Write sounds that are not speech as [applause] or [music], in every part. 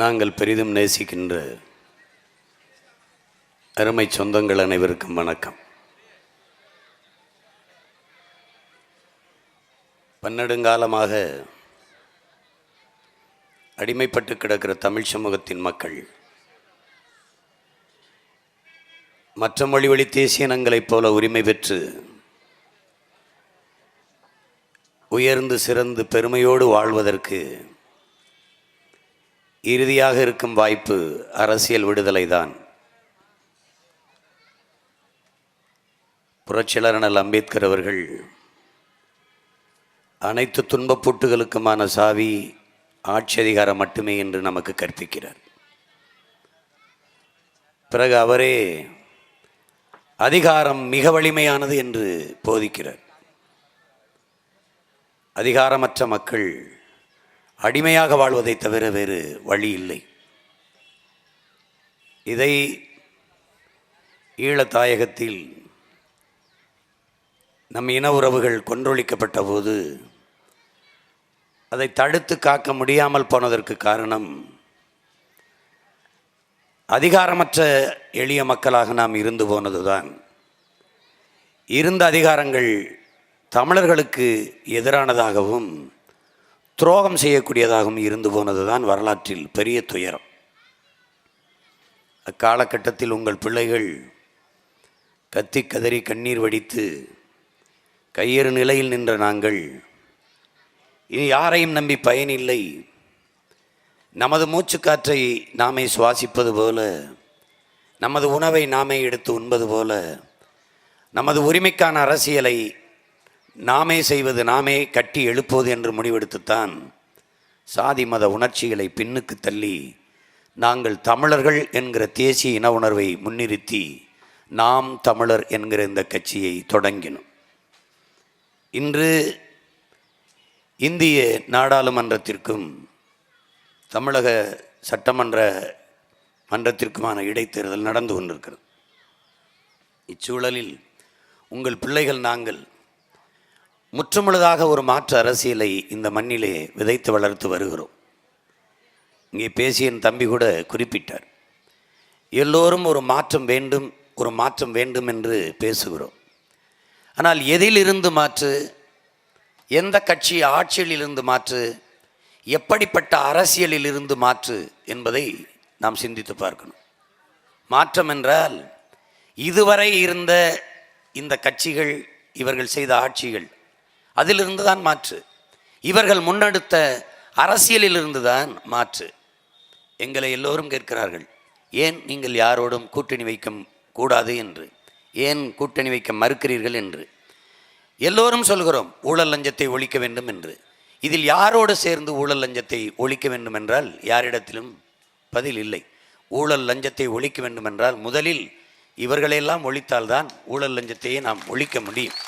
நாங்கள் பெரிதும் நேசிக்கின்ற அருமை சொந்தங்கள் அனைவருக்கும் வணக்கம். பன்னெடுங்காலமாக அடிமைப்பட்டு கிடக்கிற தமிழ் சமூகத்தின் மக்கள் மற்ற மொழி வழி தேசிய இனங்களைப் போல உரிமை பெற்று உயர்ந்து சிறந்து பெருமையோடு வாழ்வதற்கு இறுதியாக இருக்கும் வாய்ப்பு அரசியல் விடுதலை தான் புரட்சியாளர் அண்ணல் அம்பேத்கர் அவர்கள் அனைத்து துன்பப்பூட்டுகளுக்குமான சாவி ஆட்சி அதிகாரம் மட்டுமே என்று நமக்கு கற்பிக்கிறார். பிறகு அவரே அதிகாரம் மிக வலிமையானது என்று போதிக்கிறார். அதிகாரமற்ற மக்கள் அடிமையாக வாழ்வதை தவிர வேறு வழி இல்லை. இதை ஈழத்தாயகத்தில் நம் இன உறவுகள் கொன்றொழிக்கப்பட்ட போது அதை தடுத்து காக்க முடியாமல் போனதற்கு காரணம் அதிகாரமற்ற எளிய மக்களாக நாம் இருந்து போனதுதான். இருந்த அதிகாரங்கள் தமிழர்களுக்கு எதிரானதாகவும் துரோகம் செய்யக்கூடியதாகவும் இருந்து போனதுதான் வரலாற்றில் பெரிய துயரம். அக்காலகட்டத்தில் உங்கள் பிள்ளைகள் கத்தி கதறி கண்ணீர் வடித்து கையறு நிலையில் நின்ற நாங்கள் இனி யாரையும் நம்பி பயனில்லை நமது மூச்சுக்காற்றை நாமே சுவாசிப்பது போல நமது உணவை நாமே எடுத்து உண்பது போல நமது உரிமைக்கான அரசியலை நாமே செய்வது நாமே கட்டி எழுப்புவது என்று முடிவெடுத்துத்தான் சாதி மத உணர்ச்சிகளை பின்னுக்கு தள்ளி நாங்கள் தமிழர்கள் என்கிற தேசிய இன உணர்வை முன்னிறுத்தி நாம் தமிழர் என்கிற இந்த கட்சியை தொடங்கினோம். இன்று இந்திய நாடாளுமன்றத்திற்கும் தமிழக சட்டமன்ற மன்றத்திற்குமான இடைத்தேர்தல் நடந்து கொண்டிருக்கிறது. இச்சூழலில் உங்கள் பிள்ளைகள் நாங்கள் முற்றுமுழுதாக ஒரு மாற்று அரசியலை இந்த மண்ணிலே விதைத்து வளர்த்து வருகிறோம். இங்கே பேசிய என் தம்பி கூட குறிப்பிட்டார். எல்லோரும் ஒரு மாற்றம் வேண்டும் ஒரு மாற்றம் வேண்டும் என்று பேசுகிறோம். ஆனால் எதிலிருந்து மாற்று? எந்த கட்சி ஆட்சியிலிருந்து மாற்று? எப்படிப்பட்ட அரசியலில் இருந்து மாற்று என்பதை நாம் சிந்தித்து பார்க்கணும். மாற்றம் என்றால் இதுவரை இருந்த இந்த கட்சிகள் இவர்கள் செய்த ஆட்சிகள் அதிலிருந்து தான் மாற்று. இவர்கள் முன்னெடுத்த அரசியலிலிருந்து தான் மாற்று. எங்களை எல்லோரும் கேட்கிறார்கள் ஏன் நீங்கள் யாரோடும் கூட்டணி வைக்க கூடாது? என்று. ஏன் கூட்டணி வைக்க மறுக்கிறீர்கள்? என்று. எல்லோரும் சொல்கிறோம் ஊழல் லஞ்சத்தை ஒழிக்க வேண்டும் என்று. இதில் யாரோடு சேர்ந்து ஊழல் லஞ்சத்தை ஒழிக்க வேண்டும் என்றால் யாரிடத்திலும் பதில் இல்லை. ஊழல் லஞ்சத்தை ஒழிக்க வேண்டும் என்றால் முதலில் இவர்களையெல்லாம் ஒழித்தால்தான் ஊழல் லஞ்சத்தையே நாம் ஒழிக்க முடியும்.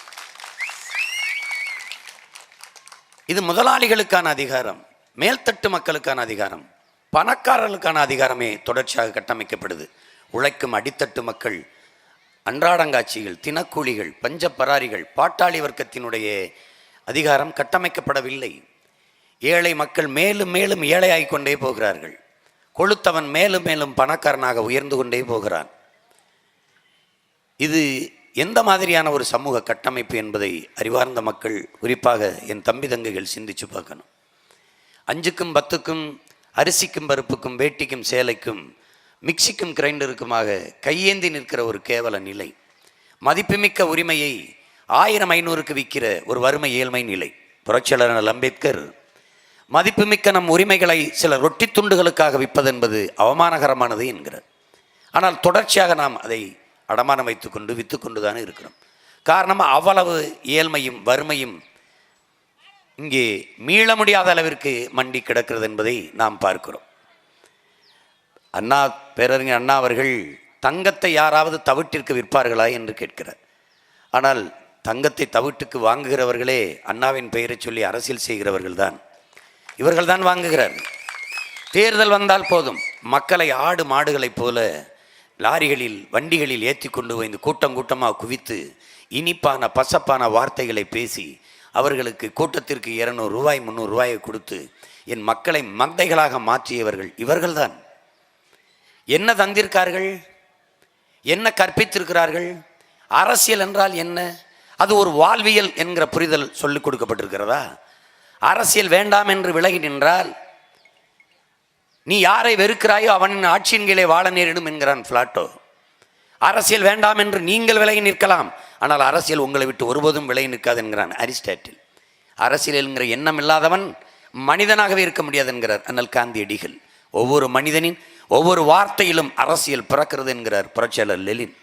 இது முதலாளிகளுக்கான அதிகாரம் மேல்தட்டு மக்களுக்கான அதிகாரம் பணக்காரர்களுக்கான அதிகாரமே தொடர்ச்சியாக கட்டமைக்கப்படுது. உழைக்கும் அடித்தட்டு மக்கள் அன்றாடங்காட்சிகள் தினக்கூலிகள் பஞ்சப்பராரிகள் பாட்டாளி வர்க்கத்தினுடைய அதிகாரம் கட்டமைக்கப்படவில்லை. ஏழை மக்கள் மேலும் மேலும் ஏழையாகிக் கொண்டே போகிறார்கள். கொளுத்தவன் மேலும் மேலும் பணக்காரனாக உயர்ந்து கொண்டே போகிறான். இது எந்த மாதிரியான ஒரு சமூக கட்டமைப்பு என்பதை அறிவார்ந்த மக்கள் குறிப்பாக என் தம்பி தங்கைகள் சிந்திச்சு பார்க்கணும். அஞ்சுக்கும் பத்துக்கும் அரிசிக்கும் பருப்புக்கும் வேட்டிக்கும் சேலைக்கும் மிக்சிக்கும் கிரைண்டருக்குமாக கையேந்தி நிற்கிற ஒரு கேவல நிலை. மதிப்புமிக்க உரிமையை ஆயிரம் ஐநூறுக்கு விற்கிற ஒரு வறுமை ஏழ்மை நிலை. புரட்சியாளர் அம்பேத்கர் மதிப்புமிக்க நம் உரிமைகளை சில ரொட்டி துண்டுகளுக்காக விற்பதென்பது அவமானகரமானது என்கிறார். ஆனால் தொடர்ச்சியாக நாம் அதை அடமானம் வைத்துக்கொண்டு விற்றுக்கொண்டு தானே இருக்கிறோம். காரணம் அவ்வளவு ஏழ்மையும் வறுமையும் இங்கே மீள முடியாத அளவிற்கு மண்டி கிடக்கிறது என்பதை நாம் பார்க்கிறோம். அண்ணா பேரறிஞர் அண்ணா அவர்கள் தங்கத்தை யாராவது தவிட்டிற்கு விற்பார்களா என்று கேட்கிறார். ஆனால் தங்கத்தை தவிட்டுக்கு வாங்குகிறவர்களே அண்ணாவின் பெயரை சொல்லி அரசியல் செய்கிறவர்கள் தான் இவர்கள் தான் வாங்குகிறார்கள். தேர்தல் வந்தால் போதும். மக்களை ஆடு மாடுகளைப் போல லாரிகளில் வண்டிகளில் ஏற்றி கொண்டு போய் இந்த கூட்டம் கூட்டமாக குவித்து இனிப்பான பசப்பான வார்த்தைகளை பேசி அவர்களுக்கு கூட்டத்திற்கு இருநூறு ரூபாய் முந்நூறு ரூபாயை கொடுத்து என் மக்களை மந்தைகளாக மாற்றியவர்கள் இவர்கள்தான். என்ன தந்திருக்கார்கள்? என்ன கற்பித்திருக்கிறார்கள்? அரசியல் என்றால் என்ன? அது ஒரு வாழ்வியல் என்கிற புரிதல் சொல்லிக் கொடுக்கப்பட்டிருக்கிறதா? அரசியல் வேண்டாம் என்று விலகி நின்றால் நீ யாரை வெறுக்கிறாயோ அவனின் ஆட்சியின் கீழே வாழ நேரிடும் என்கிறான் பிளாட்டோ. அரசியல் வேண்டாம் என்று நீங்கள் விலகி நிற்கலாம். ஆனால் அரசியல் உங்களை விட்டு ஒருபோதும் விலகி நிற்காது என்கிறான் அரிஸ்டாட்டில். அரசியல் என்கிற எண்ணம் இல்லாதவன் மனிதனாகவே இருக்க முடியாது என்கிறார் அண்ணல் காந்தியடிகள் ஒவ்வொரு மனிதனின் ஒவ்வொரு வார்த்தையிலும் அரசியல் பிறக்கிறது என்கிறார் புரட்சியாளர் லெலின்.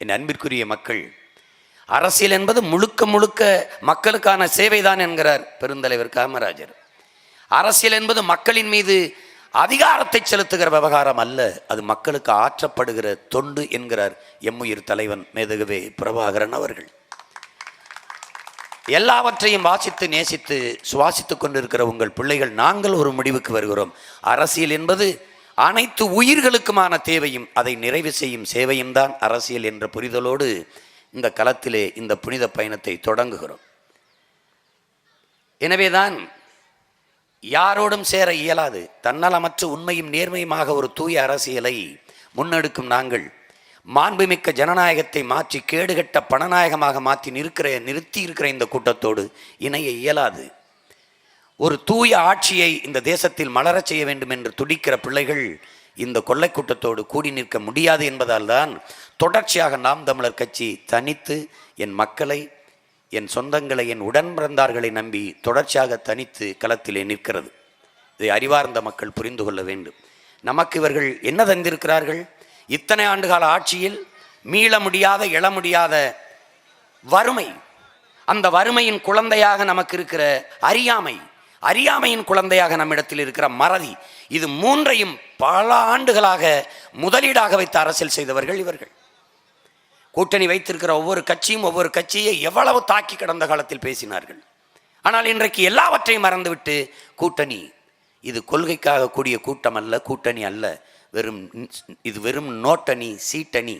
என் அன்பிற்குரிய மக்கள் அரசியல் என்பது முழுக்க முழுக்க மக்களுக்கான சேவைதான் என்கிறார் பெருந்தலைவர் காமராஜர். அரசியல் என்பது மக்களின் மீது அதிகாரத்தை செலுத்துகிற விவகாரம் அல்ல. அது மக்களுக்கு ஆற்றப்படுகிற தொண்டு என்கிறார் எம்முயிர் தலைவன் மேதகவே பிரபாகரன் அவர்கள். எல்லாவற்றையும் வாசித்து நேசித்து சுவாசித்துக் கொண்டிருக்கிற உங்கள் பிள்ளைகள் நாங்கள் ஒரு முடிவுக்கு வருகிறோம். அரசியல் என்பது அனைத்து உயிர்களுக்குமான தேவையும் அதை நிறைவு செய்யும் சேவையும் தான் அரசியல் என்ற புரிதலோடு இந்த களத்திலே இந்த புனித பயணத்தை தொடங்குகிறோம். எனவேதான் யாரோடும் சேர இயலாது. தன்னலமற்ற உண்மையும் நேர்மையுமாக ஒரு தூய அரசியலை முன்னெடுக்கும் நாங்கள். மாண்புமிக்க ஜனநாயகத்தை மாற்றி கேடுகட்ட பணநாயகமாக மாற்றி நிற்கிற நிறுத்தி இருக்கிற இந்த கூட்டத்தோடு இணைய இயலாது. ஒரு தூய ஆட்சியை இந்த தேசத்தில் மலரச் செய்ய வேண்டும் என்று துடிக்கிற பிள்ளைகள் இந்த கொள்ளை கூட்டத்தோடு கூடி நிற்க முடியாது என்பதால் தான் தொடர்ச்சியாக நாம் தமிழர் கட்சி தனித்து என் மக்களை என் சொந்தங்களை என் உடன் பிறந்தார்களை நம்பி தொடர்ச்சியாக தனித்து களத்திலே நிற்கிறது. இதை அறிவார்ந்த மக்கள் புரிந்து கொள்ள வேண்டும். நமக்கு இவர்கள் என்ன தந்திருக்கிறார்கள்? இத்தனை ஆண்டுகால ஆட்சியில் மீள முடியாத எழ முடியாத வறுமை. அந்த வறுமையின் குழந்தையாக நமக்கு இருக்கிற அறியாமை அறியாமையின் குழந்தையாக நம்மிடத்தில் இருக்கிற மறதி இது மூன்றையும் பல ஆண்டுகளாக முதலீடாக வைத்து அரசியல் செய்தவர்கள் இவர்கள். கூட்டணி வைத்திருக்கிற ஒவ்வொரு கட்சியும் ஒவ்வொரு கட்சியை எவ்வளவு தாக்கி கடந்த காலத்தில் பேசினார்கள். ஆனால் இன்றைக்கு எல்லாவற்றையும் மறந்துவிட்டு கூட்டணி இது கொள்கைக்காக கூடிய கூட்டம் அல்ல கூட்டணி அல்ல. வெறும் இது வெறும் நோட்டணி சீட்டணி.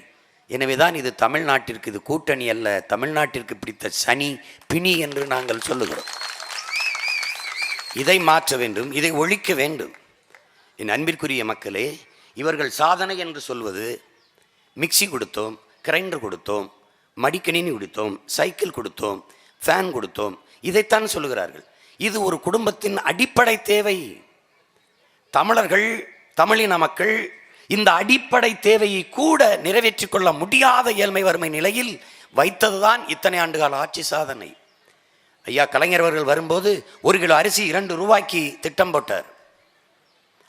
எனவேதான் இது தமிழ்நாட்டிற்கு இது கூட்டணி அல்ல. தமிழ்நாட்டிற்கு பிடித்த சனி பிணி என்று நாங்கள் சொல்லுகிறோம். இதை மாற்ற வேண்டும் இதை ஒழிக்க வேண்டும். என் அன்பிற்குரிய மக்களே இவர்கள் சாதனை என்று சொல்வது மிக்சி கொடுத்தோம் கிரைண்டர் கொடுத்தோம் மடிக்கணினி கொடுத்தோம் சைக்கிள் கொடுத்தோம் ஃபேன் கொடுத்தோம். இதைத்தான் சொல்லுகிறார்கள். இது ஒரு குடும்பத்தின் அடிப்படை தேவை. தமிழர்கள் தமிழின மக்கள் இந்த அடிப்படை தேவையை கூட நிறைவேற்றிக் கொள்ள முடியாத ஏழ்மை வறுமை நிலையில் வைத்ததுதான் இத்தனை ஆண்டுகால ஆட்சி சாதனை. ஐயா கலைஞர் அவர்கள் வரும்போது ஒரு கிலோ அரிசி இரண்டு ரூபாய்க்கு திட்டம் போட்டார்.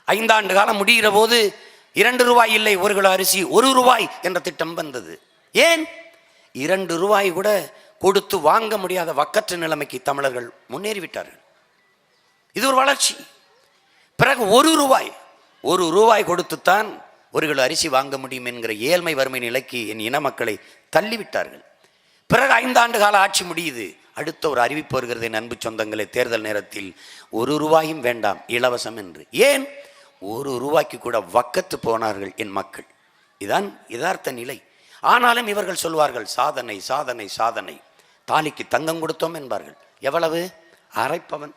ஐந்தாண்டு காலம் முடிகிற போது இரண்டு ரூபாய் இல்லை ஒரு கிலோ அரிசி ஒரு ரூபாய் என்ற திட்டம் வந்தது. ஏன்? இரண்டு ரூபாய் கூட கொடுத்து வாங்க முடியாத வக்கற்ற நிலைமைக்கு தமிழர்கள் முன்னேறிவிட்டார்கள். இது ஒரு வளர்ச்சி. பிறகு ஒரு ரூபாய் ஒரு ரூபாய் கொடுத்துத்தான் ஒரு கிலோ அரிசி வாங்க முடியும் என்கிற ஏழ்மை வறுமை நிலைக்கு என் இன மக்களை தள்ளிவிட்டார்கள். பிறகு ஐந்தாண்டு கால ஆட்சி முடியுது. அடுத்த ஒரு அறிவிப்பு வருகிறது என் அன்பு சொந்தங்களை தேர்தல் நேரத்தில் ஒரு ரூபாயும் வேண்டாம் இலவசம் என்று. ஏன்? ஒரு ரூபாய்க்கு கூட வக்கத்து போனார்கள் என் மக்கள். இதான் யதார்த்த நிலை. ஆனாலும் இவர்கள் சொல்வார்கள் சாதனை சாதனை சாதனை. தாலிக்கு தங்கம் கொடுத்தோம் என்பார்கள். எவ்வளவு? அரைப்பவன்.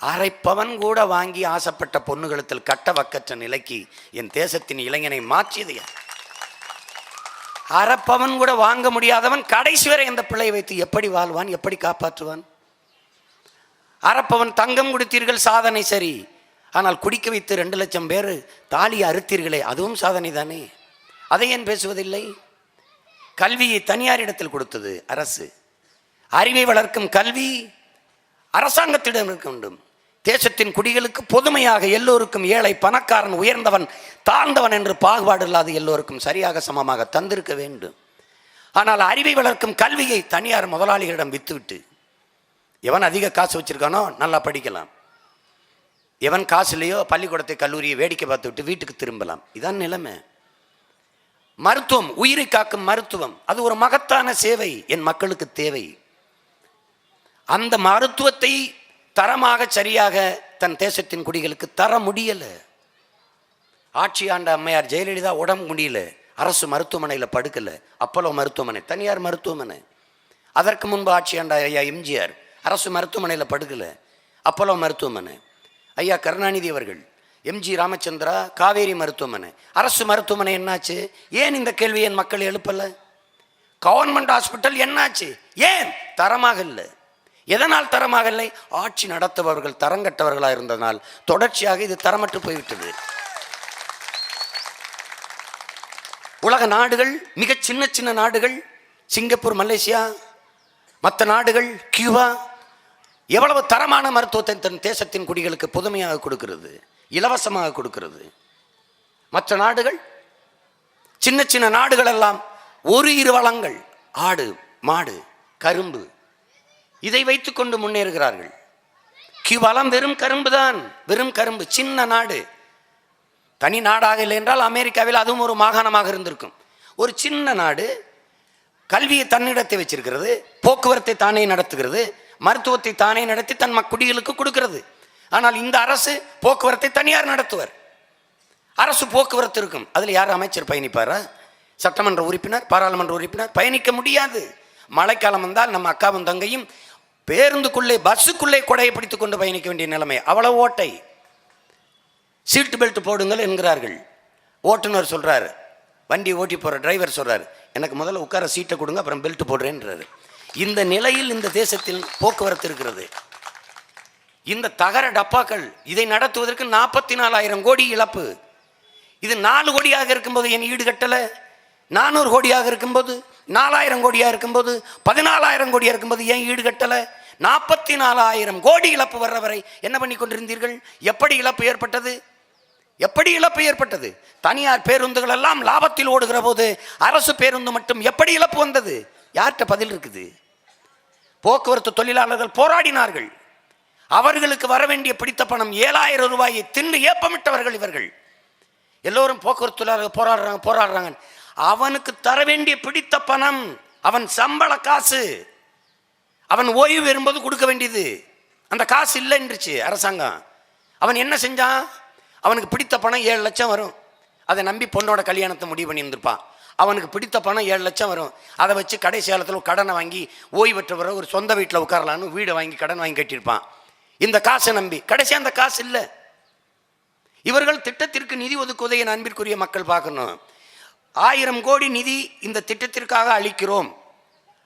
அரைப்பவன் கூட வாங்கி ஆசைப்பட்ட பொண்ணுகளத்தில் கட்ட வக்கற்ற நிலைக்கு என் தேசத்தின் இளைஞனை மாற்றியது யார்? அரைப்பவன் கூட வாங்க முடியாதவன் கடைசி வரை இந்த பிள்ளையை வைத்து எப்படி வாழ்வான் எப்படி காப்பாற்றுவான்? அறப்பவன் தங்கம் கொடுத்தீர்கள் சாதனை சரி. ஆனால் குடிக்க வைத்து ரெண்டு லட்சம் பேர் தாலி அறுத்தீர்களே அதுவும் சாதனை தானே? அதை ஏன் பேசுவதில்லை? கல்வியை தனியார் இடத்தில் கொடுத்தது அரசு. அறிவை வளர்க்கும் கல்வி அரசாங்கத்திடம் இருக்க வேண்டும். தேசத்தின் குடிகளுக்கு பொதுமையாக எல்லோருக்கும் ஏழை பணக்காரன் உயர்ந்தவன் தாழ்ந்தவன் என்று பாகுபாடு இல்லாத எல்லோருக்கும் சரியாக சமமாக தந்திருக்க வேண்டும். ஆனால் அறிவை வளர்க்கும் கல்வியை தனியார் முதலாளிகளிடம் வித்துவிட்டு எவன் அதிக காசு வச்சிருக்கானோ நல்லா படிக்கலாம். எவன் காசு இல்லையோ பள்ளிக்கூடத்தை கல்லூரியை வேடிக்கை பார்த்து விட்டு வீட்டுக்கு திரும்பலாம். இதான் நிலைமை. மருத்துவம் உயிரை காக்கும் மருத்துவம் அது ஒரு மகத்தான சேவை என் மக்களுக்கு தேவை. அந்த மருத்துவத்தை தரமாக சரியாக தன் தேசத்தின் குடிகளுக்கு தர முடியலை. ஆட்சி ஆண்ட அம்மையார் ஜெயலலிதா உடம்பு முடியல. அரசு மருத்துவமனையில் படுக்கலை. அப்போலோ மருத்துவமனை தனியார் மருத்துவமனை. அதற்கு முன்பு ஆட்சி ஆண்ட ஐயா எம்ஜிஆர் அரசு மருத்துவமனையில் படுக்கலை. அப்போலோ மருத்துவமனை. ஐயா கருணாநிதி அவர்கள் எம்ஜி ராமச்சந்திரா காவேரி மருத்துவமனை. அரசு மருத்துவமனை என்னாச்சு? ஏன் இந்த கேள்வி என் மக்கள் எழுப்பலை? கவர்மெண்ட் ஹாஸ்பிட்டல் என்னாச்சு? ஏன்? தரமாக இல்லை. எதனால் தரமாக இல்லை? ஆட்சி நடத்துபவர்கள் தரங்கட்டவர்களாக இருந்ததனால் தொடர்ச்சியாக இது தரமற்று போய்விட்டது. உலக நாடுகள் மிக சின்ன சின்ன நாடுகள் சிங்கப்பூர் மலேசியா மற்ற நாடுகள் கியூபா எவ்வளவு தரமான மருத்துவத்தை தன் தேசத்தின் குடிகளுக்கு புதுமையாக கொடுக்கிறது இலவசமாக கொடுக்கிறது. மற்ற நாடுகள் சின்ன சின்ன நாடுகள் எல்லாம் ஒரு இரு வளங்கள் ஆடு மாடு கரும்பு இதை வைத்துக்கொண்டு முன்னேறுகிறார்கள். கியூபாலாம் வெறும் கரும்பு தான் வெறும் கரும்பு சின்ன நாடு. தனி நாடாக இல்லை என்றால் அமெரிக்காவில் அதுவும் ஒரு மாகாணமாக இருந்திருக்கும். ஒரு சின்ன நாடு கல்வியை தன்னிடத்தை வச்சிருக்கிறது போக்குவரத்தை தானே நடத்துகிறது மருத்துவத்தை தானே நடத்தி தன் மக்குடிகளுக்கு கொடுக்கிறது. ஆனால் இந்த அரசு போக்குவரத்தை தனியார் நடத்துவர். அரசு போக்குவரத்து இருக்கும். அதில் யார் அமைச்சர் பயணிப்பாரா? சட்டமன்ற உறுப்பினர் பாராளுமன்ற உறுப்பினர் பயணிக்க முடியாது. மழைக்காலம் வந்தால் நம்ம அக்காவும் தங்கையும் பேருந்துக்குள்ளே பஸ்ஸுக்குள்ளே கொடையை பிடித்து கொண்டு பயணிக்க வேண்டிய நிலைமை. அவ்வளவு ஓட்டை. சீட் பெல்ட் போடுங்கள் என்கிறார்கள். ஓட்டுநர் சொல்கிறார் வண்டி ஓட்டி போகிற டிரைவர் சொல்கிறார் எனக்கு முதல்ல உட்கார சீட்டை கொடுங்க அப்புறம் பெல்ட் போடுறேன்றாரு. இந்த நிலையில் இந்த தேசத்தில் போக்குவரத்து இருக்கிறது. இந்த தகர டப்பாக்கள் இதை நடத்துவதற்கு நாற்பத்தி நாலாயிரம் கோடி இழப்பு. இது நாலு கோடியாக இருக்கும்போது என் ஈடு கட்டலை. நானூறு கோடியாக இருக்கும்போது நாலாயிரம் கோடியாக இருக்கும்போது பதினாலாயிரம் கோடியாக இருக்கும்போது ஏன் ஈடு கட்டலை? நாற்பத்தி நாலாயிரம் கோடி இழப்பு வர்ற வரை என்ன பண்ணி கொண்டிருந்தீர்கள்? எப்படி இழப்பு ஏற்பட்டது? எப்படி இழப்பு ஏற்பட்டது? தனியார் பேருந்துகள் எல்லாம் லாபத்தில் ஓடுகிற போது அரசு பேருந்து மட்டும் எப்படி இழப்பு வந்தது? யார்கிட்ட பதில் இருக்குது? போக்குவரத்து தொழிலாளர்கள் போராடினார்கள். அவர்களுக்கு வர வேண்டிய பிடித்த பணம் ஏழாயிரம் ரூபாயை தின்னு ஏப்பமிட்டவர்கள் இவர்கள். எல்லோரும் போக்குவரத்து தொழிலாளர்கள் போராடுறாங்க போராடுறாங்க. அவனுக்கு தர வேண்டிய பிடித்த பணம் அவன் சம்பள காசு. அவன் ஓய்வு வரும்போது கொடுக்க வேண்டியது. அந்த காசு இல்லைன்றுச்சு அரசாங்கம். அவன் என்ன செஞ்சான்? அவனுக்கு பிடித்த பணம் ஏழு லட்சம் வரும். அதை நம்பி பொண்ணோட கல்யாணத்தை முடிவு பண்ணி இருந்திருப்பான் அவனுக்கு பிடித்த பணம் ஏழு லட்சம் வரும். அதை வச்சு கடைசி காலத்தில் கடனை வாங்கி ஓய்வு பெற்றவரை ஒரு சொந்த வீட்டில் உட்காரலான்னு வீடை வாங்கி கடன் வாங்கி கட்டியிருப்பான். இந்த காசை நம்பி. கடைசி அந்த காசு இல்லை. இவர்கள் திட்டத்திற்கு நிதி ஒதுக்குவதை என் அன்பிற்குரிய மக்கள் பார்க்கணும். ஆயிரம் கோடி நிதி இந்த திட்டத்திற்காக அளிக்கிறோம்.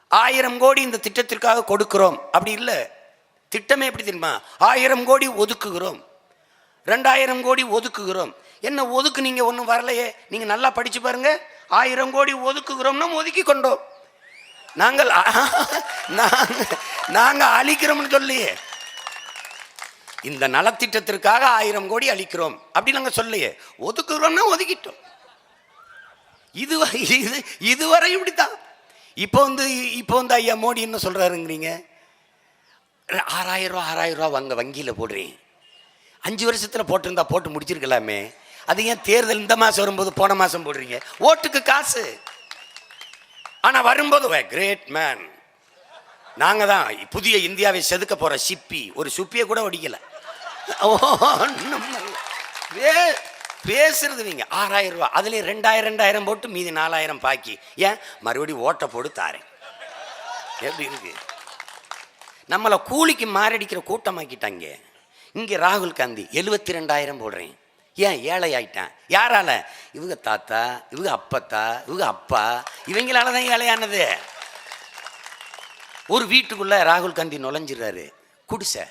ஆயிரம் கோடி இந்த திட்டத்திற்காக கொடுக்கிறோம். அப்படி இல்லை. திட்டமே எப்படி தெரியுமா? ஆயிரம் கோடி ஒதுக்குகிறோம். ரெண்டாயிரம் கோடி ஒதுக்குகிறோம். என்ன ஒதுக்கு நீங்கள் ஒன்றும் வரலையே? நீங்கள் நல்லா படித்து பாருங்கள் ஆயிரம் கோடி ஒதுக்குகிறோம்னா ஒதுக்கி கொண்டோம். நாங்கள் நாங்கள் அழிக்கிறோம்னு சொல்லியே. இந்த நலத்திட்டத்திற்காக ஆயிரம் கோடி அளிக்கிறோம் அப்படி நாங்கள் சொல்லையே. ஒதுக்குறோம்னா ஒதுக்கிட்டோம். இது இது இதுவரை இப்படித்தான். இப்போ வந்து இப்போ வந்து ஐயா மோடி என்ன சொல்கிறாருங்கிறீங்க ஆறாயிரம் ரூபா ஆறாயிரம் ரூபா வாங்க வங்கியில் போடுறேன். அஞ்சு வருஷத்தில் போட்டிருந்தா போட்டு முடிச்சிருக்கலாமே. அது ஏன் தேர்தல் இந்த மாதம் வரும்போது போன மாதம் போடுறீங்க? ஓட்டுக்கு காசு. ஆனால் வரும்போது கிரேட் மேன் நாங்கள் தான் புதிய இந்தியாவை செதுக்க போகிற சிப்பி. ஒரு சிப்பியை கூட ஒடிக்கலை. வே பேசுறது நீங்க. ஆறாயிரம் ரூபா. அதுலேயும் ரெண்டாயிரம் ரெண்டாயிரம் போட்டு மீதி நாலாயிரம் பாக்கி. ஏன்? மறுபடியும் ஓட்டை போட்டு தாரேன். எப்படி இருக்கு? நம்மளை கூலிக்கு மாரடிக்கிற கூட்டமாக்கிட்டாங்க. இங்கே ராகுல் காந்தி எழுபத்தி ரெண்டாயிரம் போடுறேன். ஏன் ஏழை ஆயிட்டேன் யாரால? இவங்க தாத்தா இவங்க அப்பத்தா இவங்க அப்பா இவங்களால தான் ஏழையானது. ஒரு வீட்டுக்குள்ள ராகுல் காந்தி நுழைஞ்சிடுறாரு. குடிசை.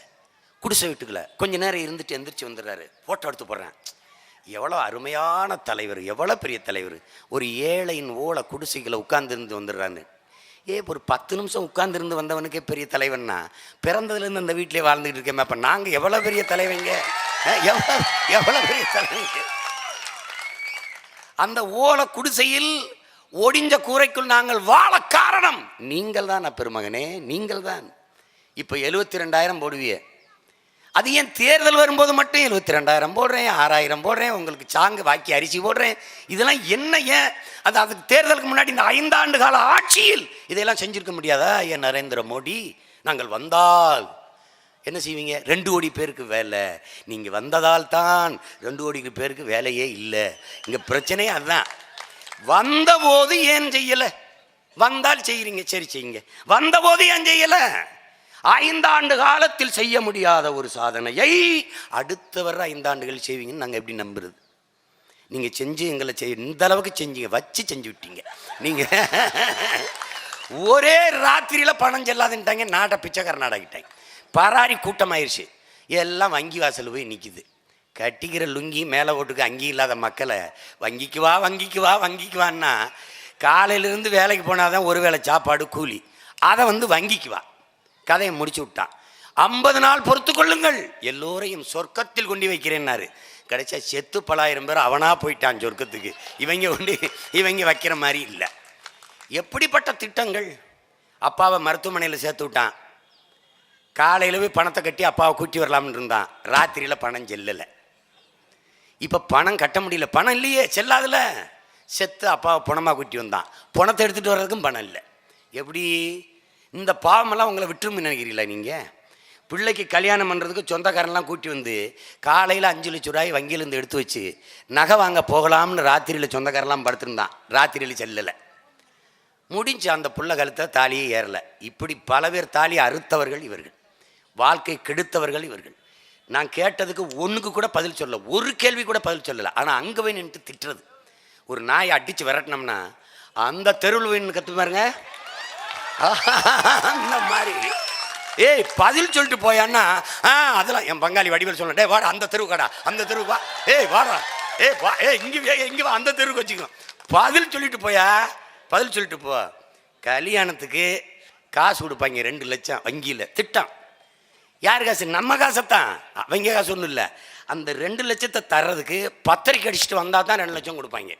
குடிசை வீட்டுக்குள்ள. கொஞ்ச நேரம் இருந்துட்டு எந்திரிச்சு வந்துடுறாரு. ஃபோட்டோ எடுத்து போடுறேன். எவ்வளோ அருமையான தலைவர் எவ்வளோ பெரிய தலைவர். ஒரு ஏழையின் ஓலை குடிசைகளை உட்கார்ந்திருந்து வந்துடுறான்னு ஏ ஒரு பத்து நிமிஷம் உட்கார்ந்துருந்து வந்தவனுக்கே பெரிய தலைவன்னா? பிறந்ததுலேருந்து அந்த வீட்டிலே வாழ்ந்துக்கிட்டு இருக்கேன் அப்போ நாங்கள் எவ்வளோ பெரிய தலைவங்க? எவ்வளோ எவ்வளோ பெரிய தலைவங்க? அந்த ஓலை குடிசையில் ஒடிஞ்ச கூரைக்குள் நாங்கள் வாழ காரணம் நீங்கள் தான் பெருமகனே நீங்கள் தான் இப்போ எழுபத்தி ரெண்டாயிரம் போடுவியே. அது ஏன் தேர்தல் வரும்போது மட்டும் எழுபத்தி ரெண்டாயிரம் போடுறேன் ஆறாயிரம் போடுறேன் உங்களுக்கு சாங்கு வாக்கி அரிசி போடுறேன். இதெல்லாம் என்ன ஏன்? அது அதுக்கு தேர்தலுக்கு முன்னாடி இந்த ஐந்தாண்டு கால ஆட்சியில் இதையெல்லாம் செஞ்சிருக்க முடியாதா? ஏன் நரேந்திர மோடி நாங்கள் வந்தால் என்ன செய்வீங்க? ரெண்டு கோடி பேருக்கு வேலை. நீங்கள் வந்ததால் தான் ரெண்டு கோடி பேருக்கு வேலையே இல்லை. இங்கே பிரச்சனையே அதுதான். வந்தபோது ஏன் செய்யலை? வந்தால் செய்கிறீங்க சரி செய்யுங்க. வந்தபோது ஏன் செய்யலை? ஐந்தாண்டு காலத்தில் செய்ய முடியாத ஒரு சாதனையை அடுத்த வர ஐந்தாண்டுகள் செய்வீங்கன்னு நாங்கள் எப்படி நம்புறது? நீங்கள் செஞ்சு எங்களை செய் இந்த அளவுக்கு செஞ்சீங்க வச்சு செஞ்சு விட்டீங்க. நீங்கள் [laughs] ஒரே ராத்திரியில் பணம் செல்லாதுன்ட்டாங்க நாட்டை பிச்சைக்காரன் நாடாகிட்டாங்க பராரி கூட்டமாயிருச்சு. எல்லாம் வங்கி வாசல் போய் நிற்கிது கட்டிக்கிற லுங்கி மேலே ஓட்டுக்கு அங்கி இல்லாத மக்களை வங்கிக்கு வா வங்கிக்கு வா வங்கிக்கு வான்னா காலையிலேருந்து வேலைக்கு போனால் தான் ஒரு வேளை சாப்பாடு கூலி. அதை வந்து வங்கிக்கு வா. கதையை முடிச்சு விட்டான் ஐம்பது நாள் பொறுத்து கொள்ளுங்கள். எல்லோரையும் சொர்க்கத்தில் கொண்டு வைக்கிறேன்னாரு. கிடைச்சா செத்து பலாயிரம் பேர் அவனாக போயிட்டான் சொர்க்கத்துக்கு. இவங்க கொண்டு இவங்க வைக்கிற மாதிரி இல்லை. எப்படிப்பட்ட திட்டங்கள்? அப்பாவை மருத்துவமனையில் சேர்த்து விட்டான். காலையில் போய் பணத்தை கட்டி அப்பாவை கூட்டி வரலாம்னு இருந்தான். ராத்திரியில் பணம் செல்லலை. இப்போ பணம் கட்ட முடியல. பணம் இல்லையே செல்லாதுல. செத்து அப்பாவை பணமாக கூட்டி வந்தான். பணத்தை எடுத்துகிட்டு வர்றதுக்கும் பணம் இல்லை. எப்படி? இந்த பாவமெல்லாம் உங்களை விட்டுருமே நினைக்கிறீங்களா நீங்கள் பிள்ளைக்கு கல்யாணம் பண்ணுறதுக்கு சொந்தக்காரன்லாம் கூட்டி வந்து காலையில் அஞ்சு லட்ச ரூபாய் வங்கியிலேருந்து எடுத்து வச்சு நகை வாங்க போகலாம்னு ராத்திரியில் சொந்தக்காரெல்லாம் படுத்திருந்தான். ராத்திரியில் செல்லலை. முடிஞ்சு அந்த புள்ள கழுத்தில் தாலியே ஏறலை. இப்படி பல பேர் தாலியை அறுத்தவர்கள் இவர்கள். வாழ்க்கை கெடுத்தவர்கள் இவர்கள். நான் கேட்டதுக்கு ஒன்றுக்கு கூட பதில் சொல்லலை. ஒரு கேள்வி கூட பதில் சொல்லலை. ஆனால் அங்கே போய் நின்று திட்டுறது. ஒரு நாயை அடித்து விரட்டினோம்னா அந்த தெருவில் போய் கற்று பாருங்கள் அந்த மாதிரி. ஏய் பதில் சொல்லிட்டு போயான்னா ஆ அதெல்லாம் என் பங்காளி வடிவேல் சொல்ல டே வாடா அந்த தெருவு கடா அந்த தெருவு வா. ஏய் வாடா. ஏய் வா ஏய் இங்கே இங்கே வா அந்த தெருவுக்கு வச்சுக்கோ பதில் சொல்லிட்டு போயா? பதில் சொல்லிட்டு போ. கல்யாணத்துக்கு காசு கொடுப்பாங்க ரெண்டு லட்சம் வங்கியில். திட்டம். யார் காசு? நம்ம காசைத்தான். அவங்க காசு ஒன்றும் இல்லை. அந்த ரெண்டு லட்சத்தை தர்றதுக்கு பத்திரிக்கை அடிச்சுட்டு வந்தால் தான் ரெண்டு லட்சம் கொடுப்பாங்க.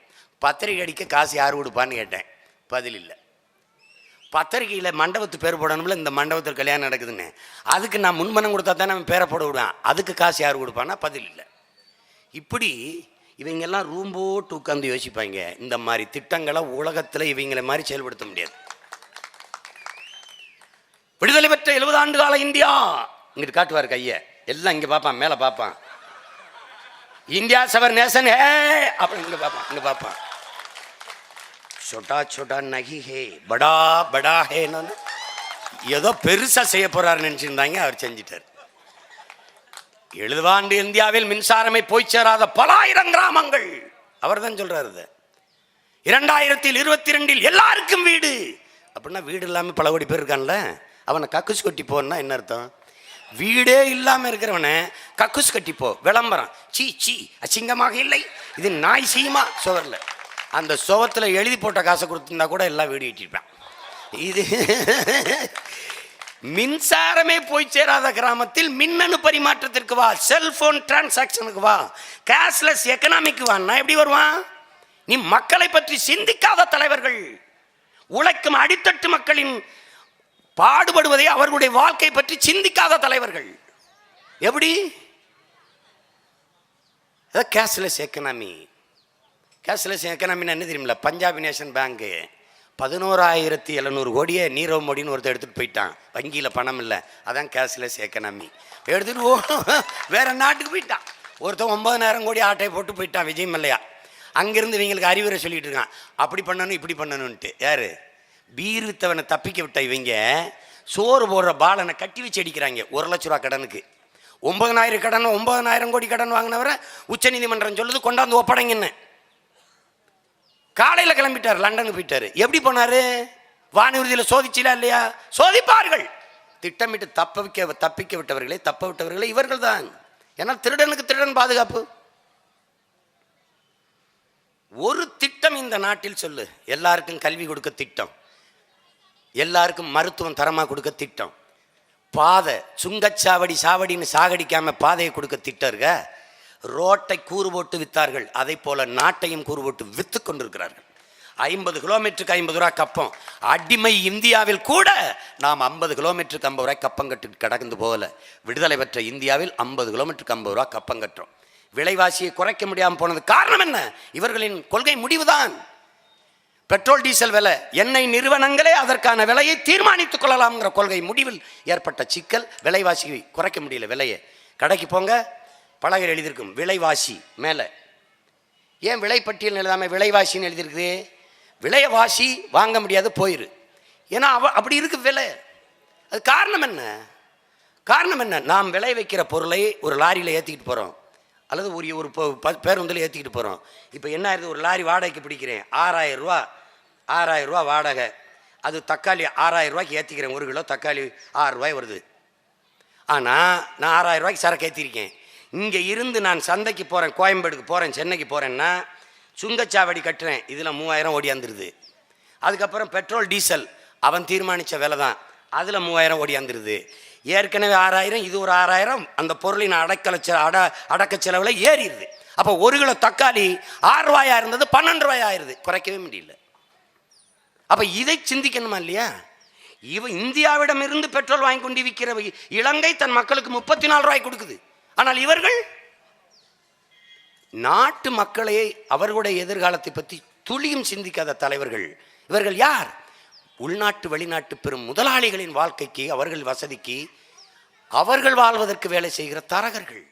பத்திரிக்கை அடிக்க காசு யார் கொடுப்பான்னு கேட்டேன். பதில் இல்லை. பத்திரிக்கையில் மண்டபத்து பேர் போடணும்ல இந்த மண்டபத்தில் கல்யாணம் நடக்குதுன்னு. அதுக்கு நான் முன்பணம் கொடுத்தா தான் நம்ம பேரை போட விடுவான். அதுக்கு காசு யார் கொடுப்பான்னா பதில் இல்லை. இப்படி இவங்கெல்லாம் ரூம் போட்டு உட்காந்து யோசிப்பாங்க. இந்த மாதிரி திட்டங்களை உலகத்தில் இவங்களை மாதிரி செயல்படுத்த முடியாது. விடுதலை பெற்ற எழுபது ஆண்டு கால இந்தியா! இங்கிட்டு காட்டுவார் கையை. எல்லாம் இங்கே பார்ப்பான் மேலே பார்ப்பான். இந்தியா சவர் நேசன் ஹே! அப்படின்னு இங்கே பார்ப்பான் இங்கே பார்ப்பான். छोटा छोटा நகி ஹே படா படா ஹேன்னு ஏதோ பெருசா செய்ய போறாரு நினைச்சிருந்தாங்க அவர் செஞ்சிட்டார் எழுபதாண்டு இந்தியாவில் மின்சாரமே போய் சேராத பல ஆயிரம் கிராமங்கள் அவர் தான் சொல்றாரு இதை. இரண்டாயிரத்தில் இருபத்தி ரெண்டில் எல்லாருக்கும் வீடு அப்படின்னா வீடு இல்லாமல் பல கோடி பேர் இருக்கான்ல அவனை கக்குஸ் கொட்டி போன்னா என்ன அர்த்தம் வீடே இல்லாமல் இருக்கிறவனை கக்குஸ் கட்டி போ விளம்பரம் சீ சீ அசிங்கமாக இல்லை இது நாய் சீமா சுவரில் அந்த சோகத்தில் எழுதி போட்ட காசை கொடுத்துருந்தா கூட எல்லாம் வீடு கட்டியிருப்பான். இது மின்சாரமே போய் சேராத கிராமத்தில் மின்னணு பரிமாற்றத்திற்கு வா செல்போன் டிரான்சாக்ஷனுக்கு வா கேஷ்லெஸ் எக்கனாமிக்கு வா. நான் எப்படி வருவான்? நீ மக்களை பற்றி சிந்திக்காத தலைவர்கள். உழைக்கும் அடித்தட்டு மக்களின் பாடுபடுவதை அவர்களுடைய வாழ்க்கை பற்றி சிந்திக்காத தலைவர்கள். எப்படி? கேஷ்லெஸ் எக்கனாமி கேஷ்லெஸ் எக்கனாமின்னு என்ன தெரியுமில்ல? பஞ்சாபி நேஷன் பேங்க்கு பதினோராயிரத்தி எழுநூறு கோடியை நீரவ் மோடின்னு ஒருத்தர் எடுத்துகிட்டு போயிட்டான். வங்கியில் பணம் இல்லை. அதான் கேஷ்லெஸ் எக்கனாமி எடுத்துகிட்டு ஓ வேற நாட்டுக்கு போயிட்டான். ஒருத்தன் ஒன்பதனாயிரம் கோடி ஆட்டையை போட்டு போயிட்டான் விஜய் மல்லையா? அங்கேருந்து இவங்களுக்கு அறிவுரை சொல்லிட்டு இருக்கான். அப்படி பண்ணணும் இப்படி பண்ணணுன்ட்டு யார்? பீர் வித்தவனை தப்பிக்க விட்ட இவங்க சோறு போடுற பாலனை கட்டி வச்சு அடிக்கிறாங்க. ஒரு லட்ச ரூபா கடனுக்கு. ஒன்பதனாயிரம் கடன் ஒன்பதனாயிரம் கோடி கடன் வாங்கினவரை உச்சநீதிமன்றம் சொல்லுது கொண்டாந்து ஒப்படைங்கன்னு. காலையில் கிளம்பிட்டார் லண்டனுக்கு போயிட்டாரு. எப்படி போனாரு? வானூர்தியில் சோதிச்சிலா இல்லையா? சோதிப்பார்கள். திட்டமிட்டு தப்ப வைக்க தப்பிக்க விட்டவர்களே தப்ப விட்டவர்களே இவர்கள் தான் ஏன்னா திருடனுக்கு திருடன் பாதுகாப்பு. ஒரு திட்டம் இந்த நாட்டில் சொல்லு. எல்லாருக்கும் கல்வி கொடுக்க திட்டம். எல்லாருக்கும் மருத்துவம் தரமாக கொடுக்க திட்டம். பாதை சுங்கச்சாவடி சாவடின்னு சாகடிக்காம பாதையை கொடுக்க திட்டம் இருக்க? ரோட்டை கூறு போட்டு வித்தார்கள். அதை போல நாட்டையும் கூறு போட்டு வித்து கொண்டிருக்கிறார்கள். ஐம்பது கிலோமீட்டருக்கு ஐம்பது ரூபா கப்பம். அடிமை இந்தியாவில் கூட நாம் ஐம்பது கிலோமீட்டருக்கு ஐம்பது ரூபாய் கப்பம் கட்டு கடந்து போகல. விடுதலை பெற்ற இந்தியாவில் ஐம்பது கிலோமீட்டருக்கு ஐம்பது ரூபா கப்பம் கட்டுறோம். விலைவாசியை குறைக்க முடியாமல் போனது காரணம் என்ன? இவர்களின் கொள்கை முடிவுதான். பெட்ரோல் டீசல் விலை எண்ணெய் நிறுவனங்களே அதற்கான விலையை தீர்மானித்துக் கொள்ளலாம்ங்கிற கொள்கை முடிவில் ஏற்பட்ட சிக்கல். விலைவாசியை குறைக்க முடியல விலையை. கடைக்கு போங்க. பலகையில் எழுதியிருக்கும் விலைவாசி மேலே. ஏன் விலைப்பட்டியல் எழுதாமல் விலைவாசின்னு எழுதியிருக்குது? விலைவாசி வாங்க முடியாது போயிரு. ஏன்னா அவ அப்படி இருக்கு விலை. அது காரணம் என்ன? காரணம் என்ன? நாம் விளை வைக்கிற பொருளை ஒரு லாரியில் ஏற்றிக்கிட்டு போகிறோம் அல்லது ஒரு ஒரு ப- பேருந்தில் ஏற்றிக்கிட்டு போகிறோம் இப்போ என்ன ஆயிருது? ஒரு லாரி வாடகைக்கு பிடிக்கிறேன். ஆறாயிரம் ரூபா ஆறாயிரம் ரூபா வாடகை. அது தக்காளி ஆறாயிரம் ரூபாய்க்கு ஏற்றிக்கிறேன் ஒரு கிலோ தக்காளி ஆறு ரூபாய் வருது. ஆனால் நான் ஆறாயிரரூவாய்க்கு சரக்கு ஏற்றிருக்கேன் இங்கே இருந்து நான் சந்தைக்கு போகிறேன் கோயம்பேடுக்கு போகிறேன் சென்னைக்கு போகிறேன்னா சுங்கச்சாவடி கட்டுறேன். இதில் மூவாயிரம் ஓடியாந்துருது அதுக்கப்புறம் பெட்ரோல் டீசல். அவன் தீர்மானித்த விலை தான். அதில் மூவாயிரம் ஓடியாந்துருது ஏற்கனவே ஆறாயிரம் இது ஒரு ஆறாயிரம். அந்த பொருளின் அடக்கலை செ அட அடக்க செலவில் ஏறிடுது அப்போ ஒரு கிலோ தக்காளி ஆறு ரூபாயா இருந்தது பன்னெண்டு ரூபாய் ஆயிருது. குறைக்கவே முடியல. அப்போ இதை சிந்திக்கணுமா இல்லையா? இவ இந்தியாவிடமிருந்து பெட்ரோல் வாங்கி கொண்டு விற்கிற இலங்கை தன் மக்களுக்கு முப்பத்தி நாலு ரூபாய் கொடுக்குது. ஆனால் இவர்கள் நாட்டு மக்களை அவர்களுடைய எதிர்காலத்தை பற்றி துளியும் சிந்திக்காத தலைவர்கள். இவர்கள் யார்? உள்நாட்டு வெளிநாட்டு பெரும் முதலாளிகளின் வாழ்க்கைக்கு அவர்கள் வசதிக்கு அவர்கள் வாழ்வதற்கு வேலை செய்கிற தரகர்கள்.